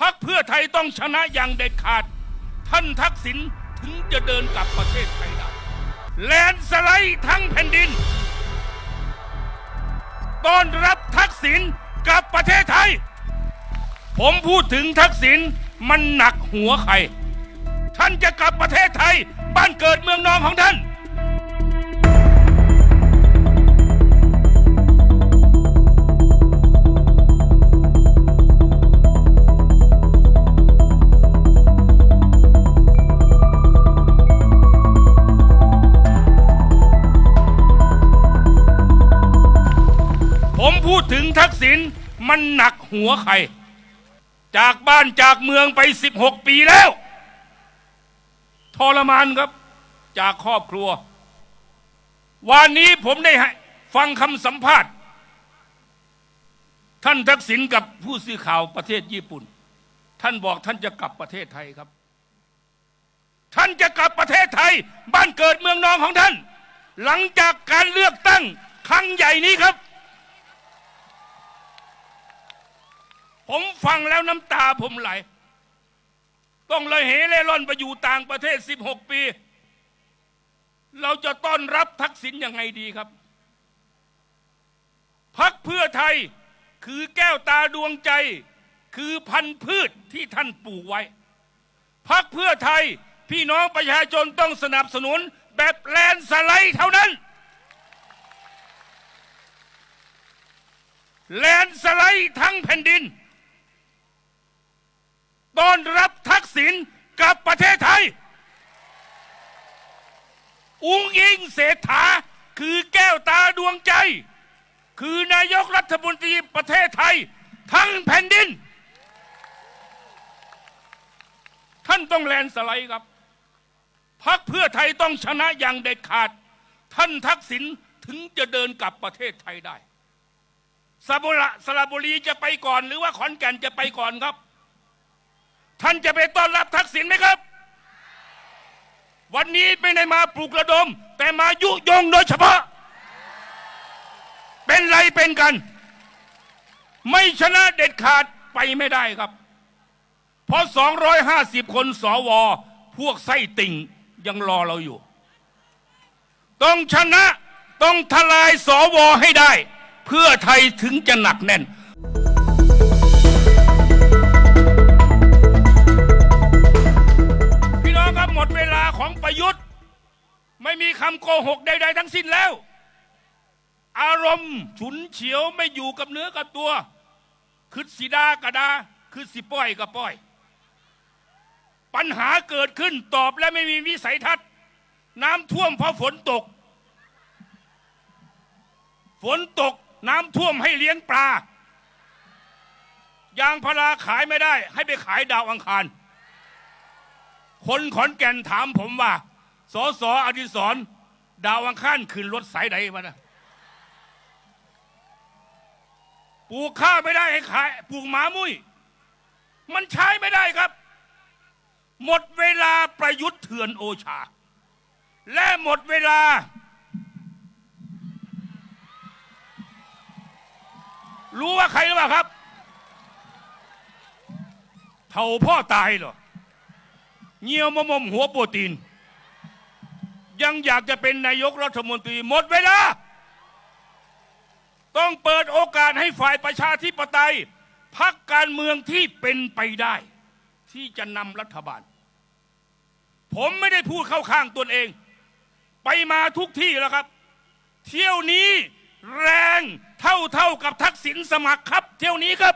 พักเพื่อไทยต้องชนะอย่างเด็ดขาด ท่านทักษิณถึงจะเดินกลับประเทศไทยได้แลนสไลด์ทั้งแผ่นดิน ต้อนรับทักษิณกลับประเทศไทย ผมพูดถึงทักษิณมันหนักหัวใคร ท่านจะกลับประเทศไทย บ้านเกิดเมืองนอนของท่าน ดถึงทักษิณมันหนักหัวใคร จากบ้านจากเมืองไป16ปีแล้ว ทรมานครับ จากครอบครัว วันนี้ผมได้ฟังคำสัมภาษณ์ ท่านทักษิณกับผู้สื่อข่าวประเทศญี่ปุ่น ท่านบอกท่านจะกลับประเทศไทยครับ ท่านจะกลับประเทศไทย บ้านเกิดเมืองนอนของท่าน หลังจากการเลือกตั้งครั้งใหญ่นี้ครับ ผมฟังแล้วน้ำตาผมไหล ต้องเลยเหเล่ร่อนไปอยู่ต่างประเทศ 16 ปี เราจะต้อนรับทักษิณยังไงดีครับ พักเพื่อไทยคือแก้วตาดวงใจ คือพันธุ์พืชที่ท่านปลูกไว้ พักเพื่อไทยพี่น้องประชาชนต้องสนับสนุนแบบแลนสไลด์เท่านั้น แลนสไลด์ทั้งแผ่นดิน ต้อนรับทักษิณกลับประเทศไทย อุงยิงเศรษฐาคือแก้วตาดวงใจ คือนายกรัฐมนตรีประเทศไทย ทั้งแผ่นดิน ท่านต้องแลนสไลด์ครับพักเพื่อไทยต้องชนะอย่างเด็ดขาด ท่านทักษิณถึงจะเดินกลับประเทศไทยได้สระบุรีจะไปก่อนหรือว่าขอนแก่นจะไปก่อนครับ ท่านจะไปต้อนรับทักษิณไหมครับ วันนี้ไม่ได้มาปลุกระดม แต่มายุยงโดยเฉพาะ เป็นไรเป็นกัน ไม่ชนะเด็ดขาดไปไม่ได้ครับ เพราะ 250 คนสว พวกไส้ติ่งยังรอเราอยู่ ต้องชนะต้องทลายสวให้ได้ เพื่อไทยถึงจะหนักแน่น มดเวลาของประยุทธ์ ไม่มีคำโกหกใด ๆ ทั้งสิ้นแล้ว อารมณ์ฉุนเฉียวไม่อยู่กับเนื้อกับตัวคือสีดากระดาคือสิป้อยกับป้อย ปัญหาเกิดขึ้นตอบและไม่มีวิสัยทัศน์ น้ำท่วมเพราะฝนตก ฝนตกน้ำท่วมให้เลี้ยงปลา ยางพาราขายไม่ได้ ให้ไปขายดาวอังคาร คนขอนแก่นถามผมว่าสอสออดิศรดาวอังคารขึ้นรถสายใดมานะปลูกข้าวไม่ได้ให้ขายปลูกหมามุ้ย มันใช้ไม่ได้ครับ หมดเวลาประยุทธ์เถื่อนโอชา และหมดเวลา รู้ว่าใครหรือเปล่าครับ เท่าพ่อตายเหรอ เงียวมะมมหัวโปรตีน ยังอยากจะเป็นนายกรัฐมนตรีหมดเวลา ต้องเปิดโอกาสให้ฝ่ายประชาธิปไตยพักการเมืองที่เป็นไปได้ ที่จะนำรัฐบาล ผมไม่ได้พูดเข้าข้างตนเอง ไปมาทุกที่แล้วครับ เที่ยวนี้แรงเท่าเท่ากับทักษิณสมัครครับ เที่ยวนี้ครับ